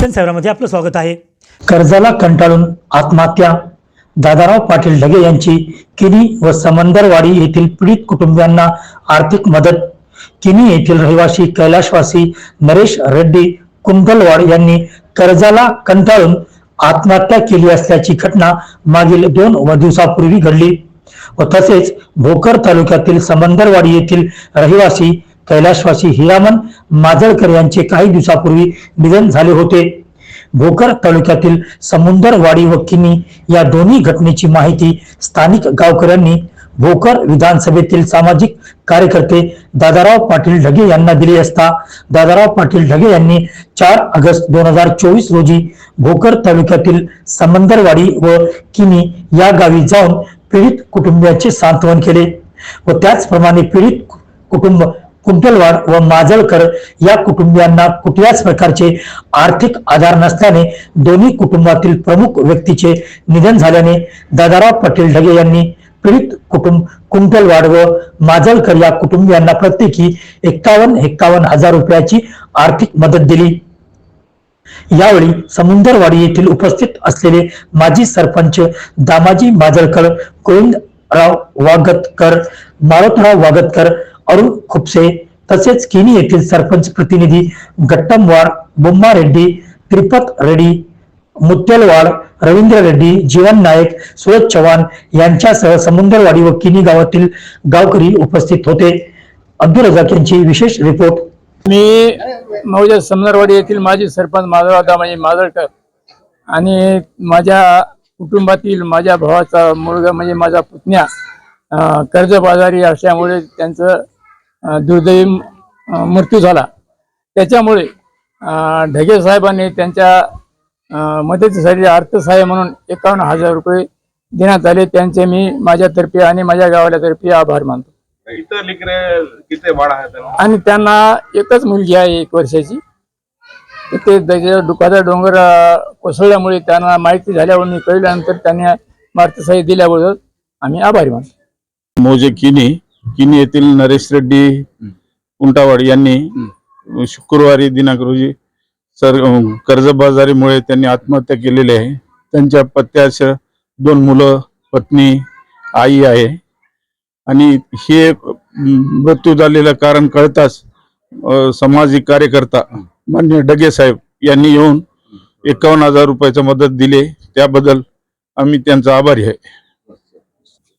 जनसेवरामध्ये आपलं स्वागत आहे. कर्जाला कंटाळून आत्महत्या. दादाराव पाटील ढगे यांची किनी व समंदरवाडी येथील पीडित कुटुंबियांना आर्थिक मदत. किनी येथील रहिवासी कैलाशवासी नरेश रेड्डी कुंदलवाड यांनी कर्जाला कंटाळून आत्महत्या केली असल्याची घटना मागील दोन व दिवसापूर्वी घडली व तसेच भोकर तालुक्यातील समंदरवाडी येथील रहिवासी कैलाशवासी हिरामन माजळकर यांचे काही दिवसापूर्वी निधन झाले होते. भोकर तालुक्यातील समुंदरवाडी व किनी या दोन्ही घटनेची माहिती स्थानिक गावकऱ्यांनी भोकर विधानसभेतील सामाजिक कार्यकर्ते दादाराव पाटील ढगे यांना दिली असता दादाराव पाटील ढगे यांनी चार ऑगस्ट दोन हजार चोवीस रोजी भोकर तालुक्यातील समंदरवाडी व किनी या गावी जाऊन पीडित कुटुंबियांचे सांत्वन केले व त्याचप्रमाणे पीडित कुटुंब कुंटलवाड व माजळकर या कुटुंबियांना कुठल्याच प्रकारचे आर्थिक आधार नसल्याने दोन्ही कुटुंबातील प्रमुख व्यक्तीचे निधन झाल्याने दादाराव पाटील ढगे यांनी पीडित कुटुंब कुंटलवाड व माजळकर या कुटुंबियांना प्रत्येकी एक्कावन्न एक्कावन्न हजार रुपयाची आर्थिक मदत दिली. यावेळी समुंदरवाडी येथील उपस्थित असलेले माजी सरपंच दामाजी माजळकर गोविंदराव वागतकर मारोतराव वागतकर अरुण खुपसे तसेच किनी येथील सरपंच प्रतिनिधी गट्टमवार बुम्मा रेड्डी त्रिपत रेड्डी मुत्तेलवाड रवींद्र रेड्डी जीवन नायक सुरज चव्हाण यांच्यासह समुंदरवाडी व किनी गावातील गावकरी उपस्थित होते. अब्दुल रजाक यांची विशेष रिपोर्ट. मी मौजा समनरवाडी येथील माजी सरपंच माधवराव दामाजी माजळकर आणि माझ्या कुटुंबातील माझ्या भावाचा मुलगा म्हणजे माझा पुतण्या कर्जबाजारी असल्यामुळे त्यांचं दुर्दैवी मृत्यू झाला. त्याच्यामुळे ढगे साहेबांनी त्यांच्या मदतीसाठी अर्थसहाय्य म्हणून एकावन्न हजार रुपये देण्यात आले त्यांचे मी माझ्यातर्फे आणि माझ्या गावाल्यातर्फे आभार मानतो. आणि त्यांना एकच मुलगी आहे एक वर्षाची. तर ते त्याच्या दुखाचा डोंगर कोसळल्यामुळे त्यांना माहिती झाल्यावर मी कळल्यानंतर त्यांनी मार्गदर्शक दिल्याबद्दल आम्ही आभारी मानतो. मोजे किनी किनी येथील नरेश रेड्डी उंटावाड यांनी शुक्रवारी दिनांक रोजी सर कर्जबाजारीमुळे त्यांनी आत्महत्या केलेली आहे. त्यांच्या पत्त्यास दोन मुलं पत्नी आई आहे. आणि हे मृत्यू झालेलं कारण कळताच सामाजिक कार्यकर्ता मान्य डगे साहेब यांनी येऊन एकावन्न हजार रुपयाची मदत दिली. त्याबद्दल आम्ही त्यांचा आभारी आहे.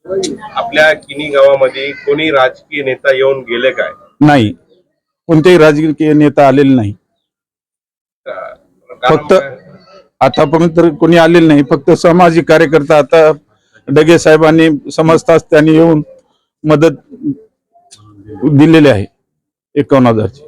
आपल्या किनी गावामध्ये कोणी राजकीय नेता येऊन गेले काय? नाही. कोणतेही राजकीय नेता आलेले नाही. फक्त आतापर्यंत तर कोणी आलेले नाही. फक्त सामाजिक कार्यकर्ता आता डगे साहेबांनी समजताच त्यांनी येऊन मदत दिलेली आहे. एकावन्न हजारची.